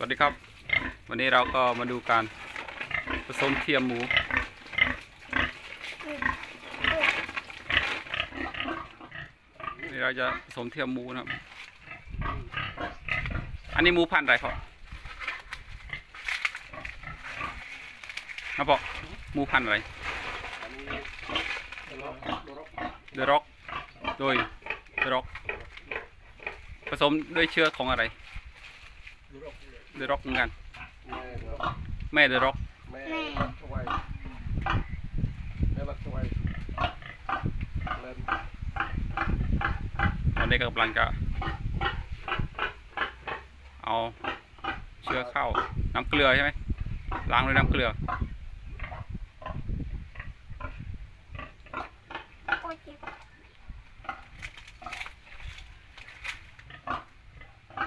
สวัสดีครับ วันนี้เราก็มาดูการผสมเทียมหมู นี่เราจะผสมเทียมหมูนะครับ อันนี้หมูพันธุ์อะไรครับนะปอหมูพันธุ์อะไรเดอะร็อกโดยเดอะร็อกผสมด้วยเชื้อของอะไร เดอะร็อกเหมือนกัน แม่เดอะร็อกแม่ถวายแม่รักถวายเล่นตอนนี้ก็กำลังจะเอาเชื้อเข้าน้ำเกลือใช่ไหมล้างด้วยน้ำเกลือ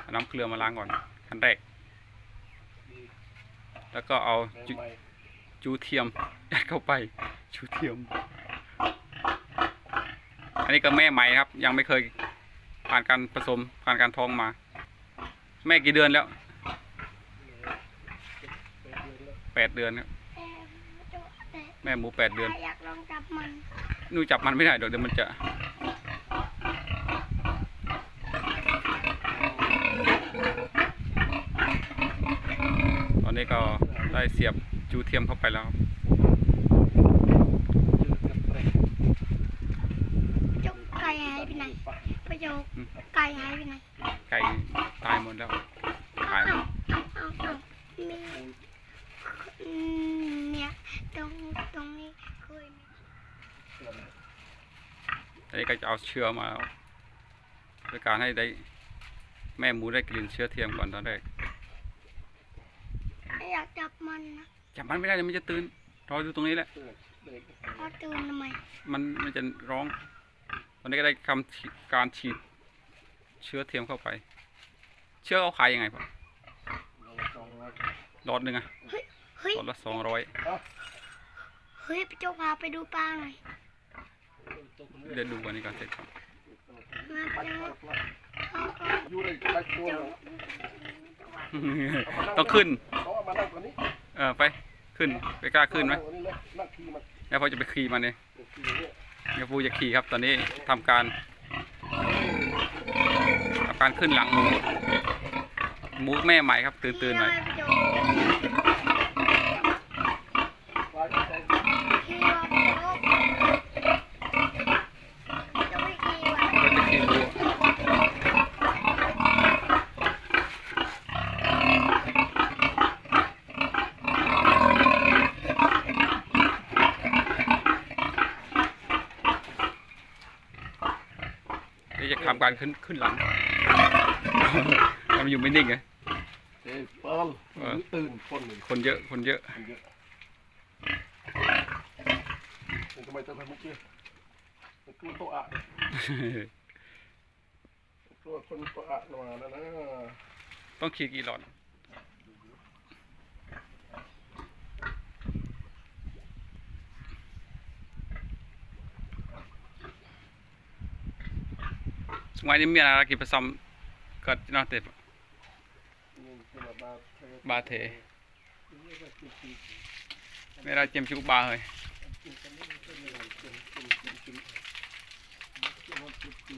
เอาน้ำเกลือมาล้างก่อนขั้นแรก แล้วก็เอาแม่จุใหม่จูเทียมยัดเข้าไปจูเทียม อันนี้ก็แม่ใหม่ครับ ยังไม่เคยผ่านการผสมผ่านการท้องมา แม่กี่เดือนแล้วไปเดือนแล้วแปดเดือนครับแม่หมูแปดเดือนอยากลองจับมันหนูจับมันไม่ได้เดี๋ยวเดี๋ยวมันจะตอนนี้ก็ ได้เสียบจูเทียมเข้าไปแล้วครับยืดกันเตะจกไก่หายไปไหนประโยคไก่หายไปไหนไก่ตายหมดแล้วตายเอาเอาเอาเอามีอืมเนี่ยตรงตรงนี้เคยมีอันนี้ก็จะเอาเชื้อมาโดยการให้ได้แม่หมูได้กลิ่นเชื้อเทียมก่อนตอนแรก อยากจับมันนะจับมันไม่ได้เดี๋ยวมันจะตื่นรออยู่ตรงนี้แหละเด็กเด็กพอตื่นทำไมมันมันจะร้อง ตอนนี้ก็ได้คำฉีดการฉีด เชื้อเทียมเข้าไป เชื้อเขาขายยังไงพ่อเราสองร้อยหลอดหนึ่งอะเฮ้ยหลอดละสองร้อยเฮ้ยพี่โจกพาไปดูปลาหน่อยเดี๋ยวดูกันนี้ก่อนเสร็จครับมาไปดูเอาเอาอยู่ในใบตัวโจต้องขึ้นเขาเอา มานั่งตรงนี้เออไปขึ้นไปกล้าขึ้นไหมงตรงเลยนั่งขี่มันแล้วพอจะไปขี่มันเนี่ยขี่เนี่ยเดี๋ยวปูจะขี่ครับ ตอนนี้ทำการทำการขึ้นหลังหมูหมูแม่ใหม่ครับตื่นตื่นๆหน่อยจ ไว้ใส่ ขี่ว่าพี่โจจะไม่ขี่ว่ะ ก็จะขี่หมู เดี๋ยวจะทำการขึ้นขึ้นหลังมันอยู่ไม่นิ่งไงเอ้ยเปิ้ลหรือตื่นคนหนึ่งคนเยอะคนเยอะคนเยอะเห็นทำไมต้องทำเมื่อกี้มันคือโต๊ะอะตัวคนโต๊ะอะมาแล้วนะต้องขี่กี่หลอดสมัยนี้มีอะไรกินผสมกัดนอเต็บนี่คือแบบมาเทบาเทนี่ก็คือกินไม่ได้ ngoài những miền là kịp xong cật nó tệp ba thể mẹ ra chém chú ba rồi Thank you.